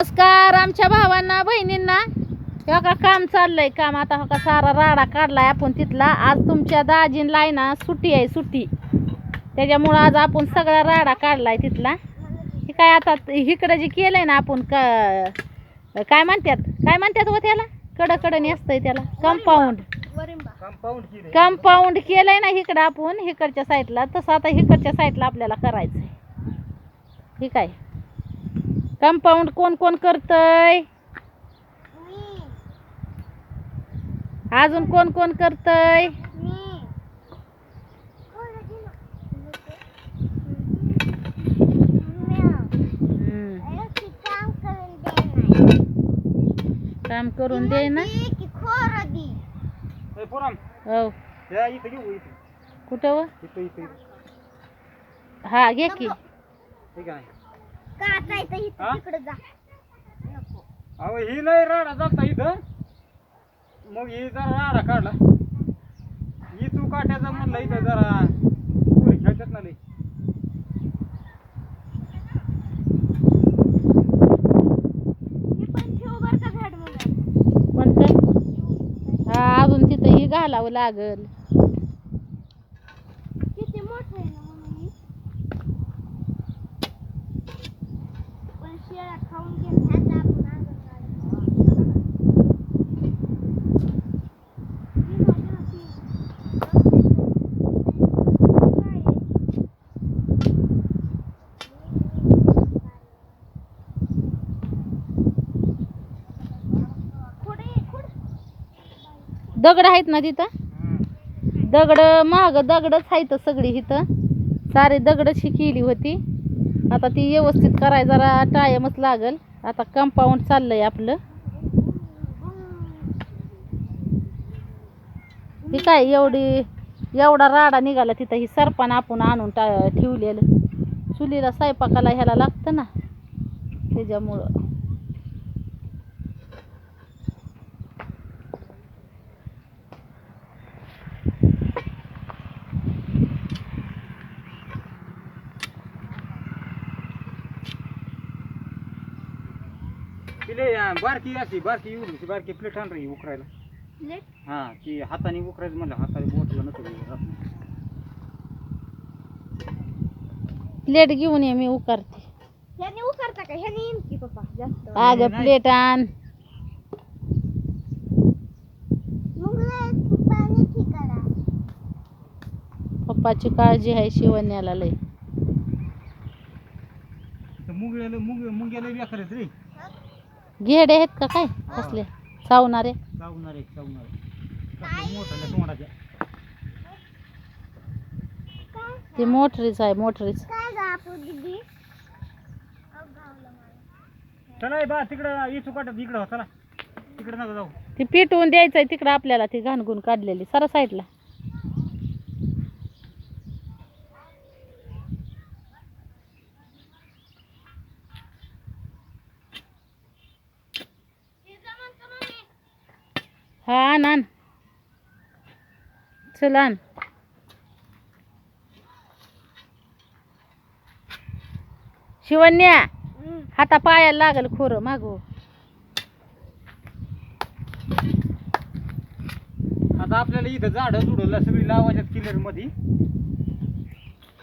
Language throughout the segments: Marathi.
नमस्कार आमच्या भावांना बहिणींना. हे का काम चाललंय काम. आता हो का सारा राडा काढलाय आपण तिथला. आज तुमच्या दाजींला आहे ना सुट्टी आहे सुट्टी. त्याच्यामुळं आज आपण सगळा राडा काढलाय तिथला. हे काय आता इकडं जे केलंय ना आपण क काय म्हणतात? काय म्हणतात व त्याला? कडकडं असतंय त्याला. कंपाऊंड कंपाऊंड कंपाऊंड केलंय ना इकडं आपण इकडच्या साईडला तसं आता इकडच्या साईडला आपल्याला करायचंय. ठीक आहे कंपाऊंड कोण कोण करतय? अजून कोण कोण करतय. काम करून दे. ना हो. कुठं व? इथं इथं इथं. हा? आहे अहो ही लय राडा जाता इथं. मग ही जरा राडा काढला. ही तू काट्याचा म्हणलं इथं जरा. पोरी खेळतात ना लई. पण काय हा अजून तिथं ही घालावं लागल. दगड आहेत ना तिथं? दगड महाग दगडच आहेत सगळी इथं. सारे दगडशी केली होती. आता ती व्यवस्थित कराय जरा टायमच लागल. आता कंपाऊंड चाललंय आपलं. ही काय एवढी एवढा राडा निघाला तिथं. ही सरपान आपण आणून टा ठेवलेलं. चुलीला स्वयंपाकाला ह्याला लागतं ना. त्याच्यामुळं. अं, बारकी अशी बारकी एवढी बारकी प्लेट आण रे उकरायला. हा ती हाताने उकरायचं म्हणलं हाताने बोटला नको प्लेट घेऊन ये मी उकारते. ह्याने उकारता का? ह्याने येईन की पप्पा जास्त. अगं. प्लेट आण. लय पप्पाची काळजी आहे शिवण्याला लय. मुंग्याला मुंग मुंग्याला बेकार आहेत रे. घेडे आहेत का काय? कसले? चावणारे चावणारे चावणारे कसलं मोठं तोंडाच्या ती मोटरीच आहे मोटरीच. चला बा तिकडं इथू काटत इकडं हो, चला. तिकडं नका जाऊ. ती पिटवून द्यायचंय तिकडं आपल्याला ती घाणगुण काढलेली सरा साईडला हा आण आण चल शिवन्या हाता पायाला लागल खोरं मागव आता आपल्याला इथं झाडं जुडलं सगळी लावायच्यात किलरमध्ये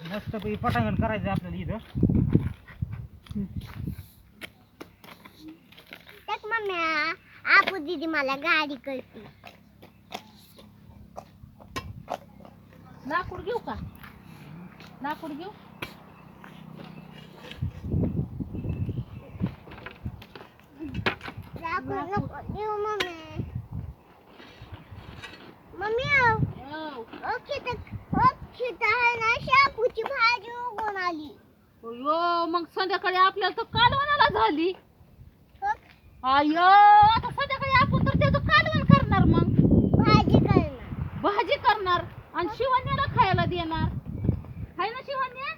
मस्त पैकी पटांगण करायचं आपल्याला इथं. मम्म्या आपू दीदी मला गाडी करते लाकूड घेऊ का लाकूड घेऊ दाखव नको देऊ मम्मी मम्मी ओके तर ओके तर आहे ना शापूची भाजी उगवून आली. अयो मग संध्याकाळी आपल्याला तर कालवणाला झाली. हो, अयो आता संध्याकाळी आपण तर त्याचं कालवण करणार मग. भाजी करणार. भाजी करणार. आणि शिवण्याला खायला देणार हाय ना शिवण्या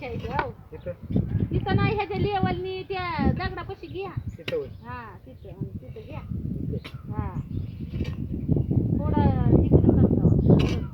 तिथं नाही ह्याच्या लेवलनी त्या दगडापाशी घ्या. तिथं हा तिथं म्हणजे तिथं घ्या. हा. थोडं इकडे करतो.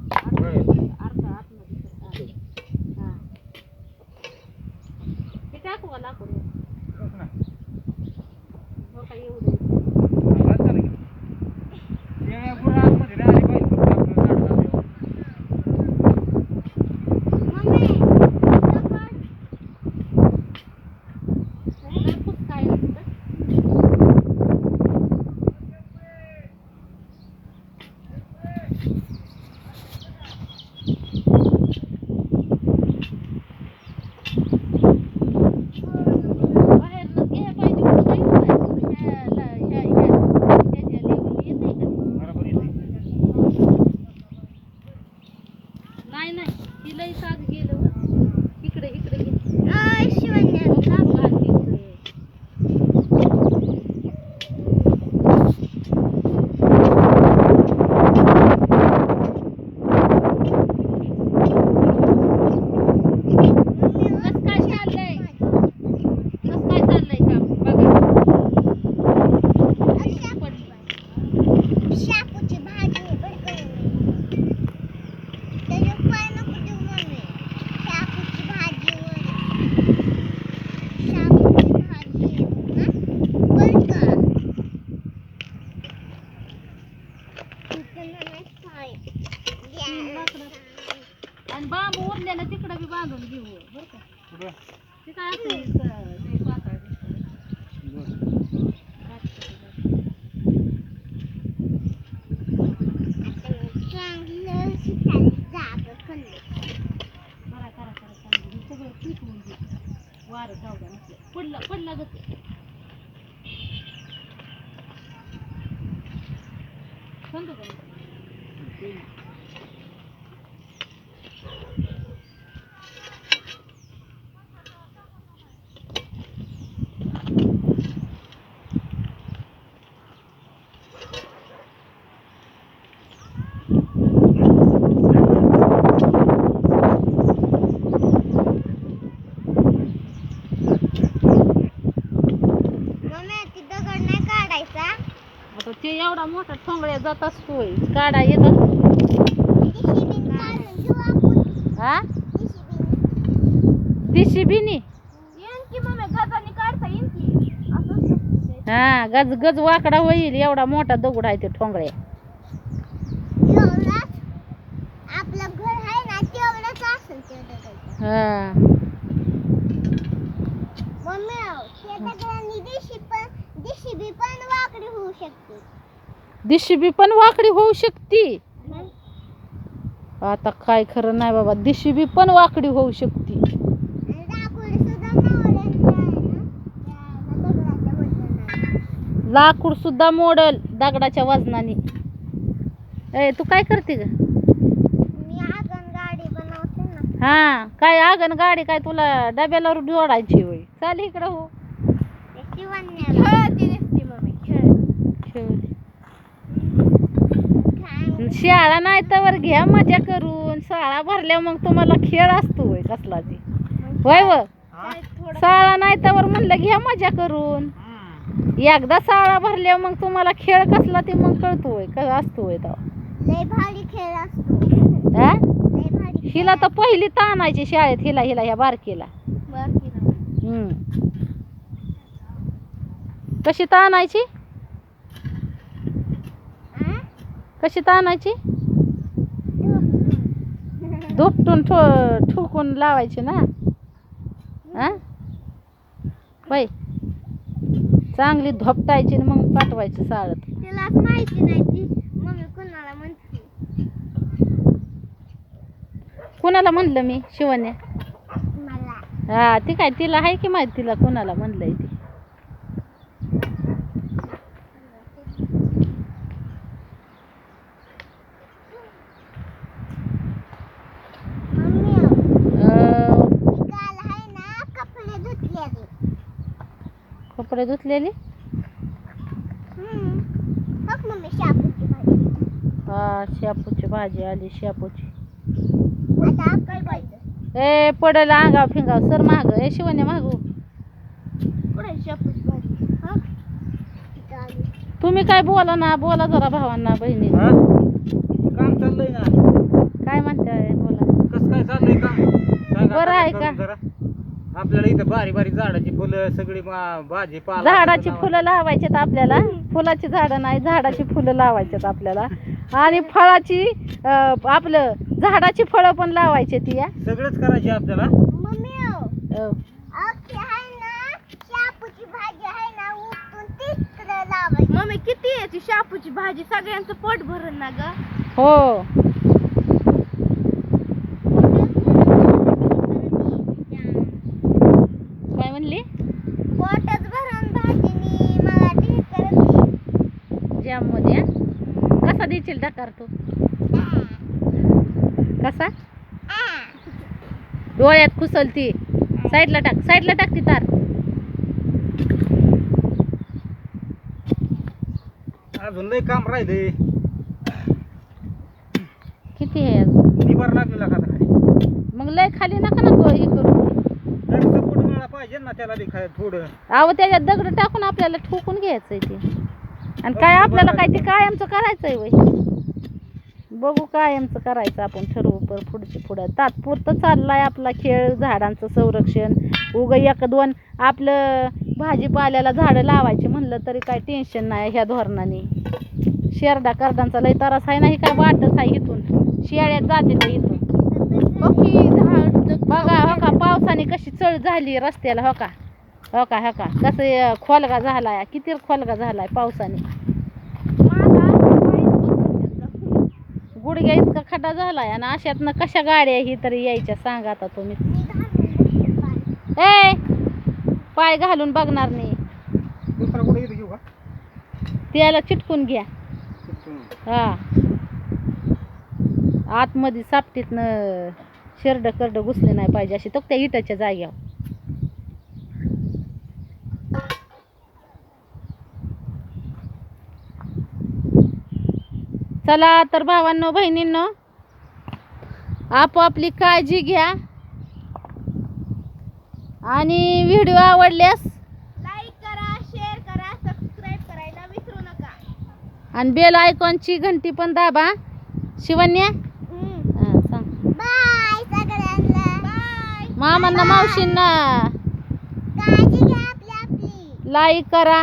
再来一勺油。जात असतो काढा येत असतो हा? दिशी बिनी हा गज गज वाकडा होईल. एवढा मोठा दगड आहे ते ठोंगळे हा. दिशीबी पण वाकडी होऊ शकते. आता काय खरं नाही बाबा दिशीबी पण वाकडी होऊ शकते. लाकूड सुद्धा मोडल दगडाच्या वजनाने. ए तू काय करते ग? हा काय आगन गाडी काय तुला डब्याला जोडायची होय? चाल इकडं हो. खेळ. शाळा नाही तर घ्या मजा करून. शाळा भरल्या मग तुम्हाला खेळ असतो होय कसला ती होय व? शाळा नाही तर म्हणलं घ्या मजा करून. एकदा शाळा भरल्या मग तुम्हाला खेळ कसला ते मग कळतो होय का असतो होय खेळ असतो. हा? लय भारी हिला तर पहिली ताणायची शाळेत हिला हिला ह्या बारकीला. कशी ताणायची कशी ताणायची धूप. धुपटून ठो ठोकून लावायची ना? हा होय. चांगली धोपटायची मग पाठवायची शाळेत तिलाच माहिती नाही ती. मम्मी कोणाला म्हणते? कुणाला म्हणलं मी? शिवण्या? हा ती काय तिला आहे की माहिती तिला कुणाला म्हणलंय ती मम्मी अं, काल आहे ना कपडे धुतले कपडे धुतलेली? हा शेपूची भाजी आली शेपूची ए पडल अंगाव फिंगाव सर माग. ए शिवण्या मागू हा? तुम्ही काय बोला ना बोला जरा भावांना बहिणी? काम चाललंय ना. काय म्हणताय बोला. कसं काय चाललंय काम? सांगा बरं आहे का? आपल्याला इथं बारी बारी झाडाची फुलं सगळी भाजी पाला झाडाची फुलं लावायच्यात आपल्याला. फुलाची झाडं नाही झाडाची फुलं लावायच्यात आपल्याला. आणि फळाची अं, आपलं झाडाची फळं पण लावायची ती या. सगळंच करायचे आपल्याला? मम्मी अं, अख्खी आहे ना? शापूची भाजी आहे ना उपटून तिकडे लावायची. मम्मी किती याची शापूची भाजी? सगळ्यांचं पोट भरून ना ग. हो काय म्हणली पोटच भरून भाजीनी मला ठीक करत जॅममध्ये कसा देशील डकार तू कसा डोळ्यात खुसलती साईडला टाक साईडला टाक ती तार. अजून लय काम राहिले किती आहे अजून? निभार लागलेला का आता खाली मग लय खाली नका नको हे करू. जरा सपोर्ट मिळाला पाहिजे ना त्याला बी थोडं. अहो त्याच्यात दगड टाकून आपल्याला ठोकून घ्यायचंय ते. आणि काय आपल्याला काय ते कायमचं करायचंय वय. बघू कायमचं करायचं आपण ठरवू. पर पुढची पुढं. तात्पुरतं चाललाय आपला खेळ झाडांचं संरक्षण. उग एक दोन आपलं भाजीपाल्याला झाडं लावायची म्हणलं तरी काय टेन्शन नाही ह्या धोरणाने. शेरडा करडांचा लय तरास आहे नाही काय वाटच आहे इथून. शेळ्यात जाते ते इथून. बघा हो का पावसाने कशी चळ झाली रस्त्याला हो का? हो का हो का? कसं खोलगा झालाय किती खोलगा झालाय पावसाने. गुडघ्या इतका खड्डा झालाय आणि अशातनं कशा गाड्या ही तरी यायच्या सांगा आता तुम्ही. ए पाय घालून बघणार नाही. दुसरा कुठे इथं घेऊ का? त्याला चिटकून घ्या. हा. आतमध्ये सापटीतनं शेरड करड घुसले नाही पाहिजे अशी तो त्या इटाच्या जाग्यावर चला तर भावांनो बहिणींनो आपापली काळजी घ्या. आणि व्हिडिओ आवडल्यास लाईक करा शेअर करा सबस्क्राईब करायला विसरू नका. आणि बेल आयकॉनची घंटी पण दाबा. शिवन्या सांग. बाय सगळ्यांना. बाय. मामांना मावशींना. लाईक करा.